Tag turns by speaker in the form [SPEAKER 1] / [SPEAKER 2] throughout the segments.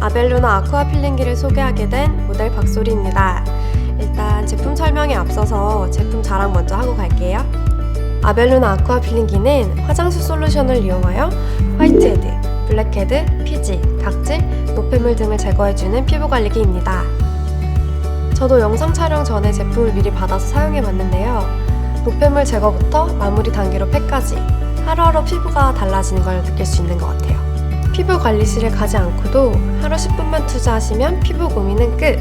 [SPEAKER 1] 아벨루나 아쿠아 필링기를 소개하게 된 모델 박소리입니다. 일단 제품 설명에 앞서서 제품 자랑 먼저 하고 갈게요. 아벨루나 아쿠아 필링기는 화장수 솔루션을 이용하여 화이트헤드, 블랙헤드, 피지, 각질, 노폐물 등을 제거해주는 피부 관리기입니다. 저도 영상 촬영 전에 제품을 미리 받아서 사용해봤는데요. 노폐물 제거부터 마무리 단계로 팩까지 하루하루 피부가 달라지는 걸 느낄 수 있는 것 같아요. 피부 관리실에 가지 않고도 하루 10분만 투자하시면 피부 고민은 끝!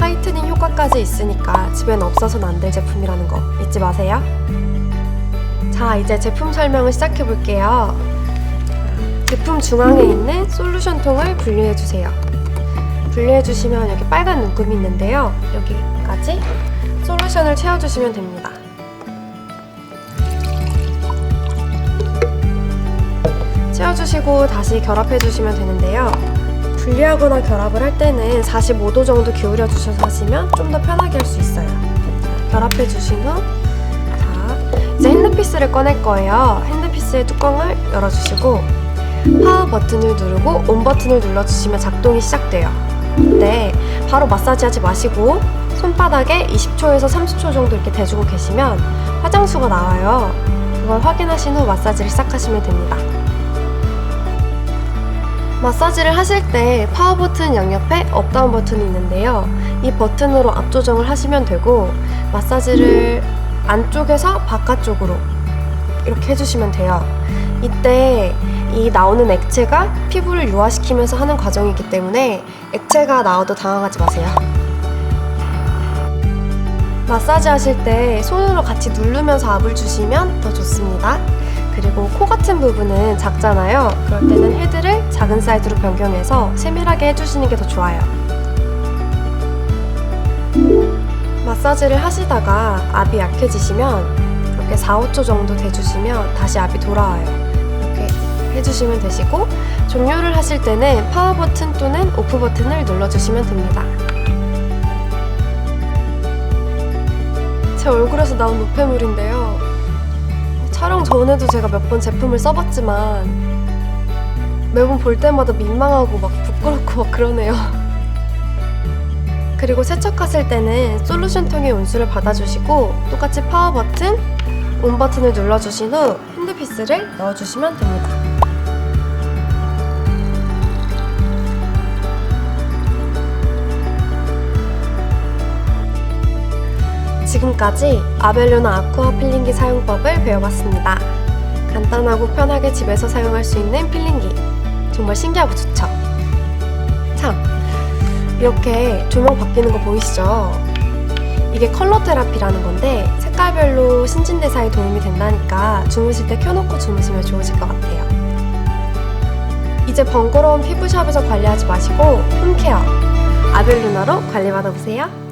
[SPEAKER 1] 화이트닝 효과까지 있으니까 집엔 없어서는 안 될 제품이라는 거 잊지 마세요. 자, 이제 제품 설명을 시작해 볼게요. 제품 중앙에 있는 솔루션 통을 분리해 주세요. 분리해 주시면 여기 빨간 눈금이 있는데요. 여기까지 솔루션을 채워 주시면 됩니다. 채워주시고 다시 결합해주시면 되는데요. 분리하거나 결합을 할 때는 45도 정도 기울여 주셔서 하시면 좀 더 편하게 할 수 있어요. 결합해 주신 후, 자, 이제 핸드피스를 꺼낼 거예요. 핸드피스의 뚜껑을 열어주시고, 파워 버튼을 누르고 온 버튼을 눌러주시면 작동이 시작돼요. 네, 바로 마사지 하지 마시고, 손바닥에 20초에서 30초 정도 이렇게 대주고 계시면 화장수가 나와요. 그걸 확인하신 후 마사지를 시작하시면 됩니다. 마사지를 하실 때 파워 버튼 양옆에 업다운 버튼이 있는데요. 이 버튼으로 앞 조정을 하시면 되고 마사지를 안쪽에서 바깥쪽으로 이렇게 해주시면 돼요. 이때 이 나오는 액체가 피부를 유화시키면서 하는 과정이기 때문에 액체가 나와도 당황하지 마세요. 마사지 하실 때 손으로 같이 누르면서 압을 주시면 더 좋습니다. 그리고 코 같은 부분은 작잖아요. 그럴 때는 헤드를 작은 사이즈로 변경해서 세밀하게 해주시는 게 더 좋아요. 마사지를 하시다가 압이 약해지시면 이렇게 4, 5초 정도 대주시면 다시 압이 돌아와요. 이렇게 해주시면 되시고 종료를 하실 때는 파워 버튼 또는 오프 버튼을 눌러주시면 됩니다. 제 얼굴에서 나온 노폐물인데요. 촬영 전에도 제가 몇 번 제품을 써봤지만 매번 볼 때마다 민망하고 막 부끄럽고 막 그러네요. 그리고 세척하실 때는 솔루션 통에 온수를 받아주시고 똑같이 파워 버튼, 온 버튼을 눌러주신 후 핸드피스를 넣어주시면 됩니다. 지금까지 아벨루나 아쿠아 필링기 사용법을 배워봤습니다. 간단하고 편하게 집에서 사용할 수 있는 필링기. 정말 신기하고 좋죠? 참, 이렇게 조명 바뀌는 거 보이시죠? 이게 컬러 테라피라는 건데 색깔별로 신진대사에 도움이 된다니까 주무실 때 켜놓고 주무시면 좋으실 것 같아요. 이제 번거로운 피부샵에서 관리하지 마시고 홈케어 아벨루나로 관리받아보세요.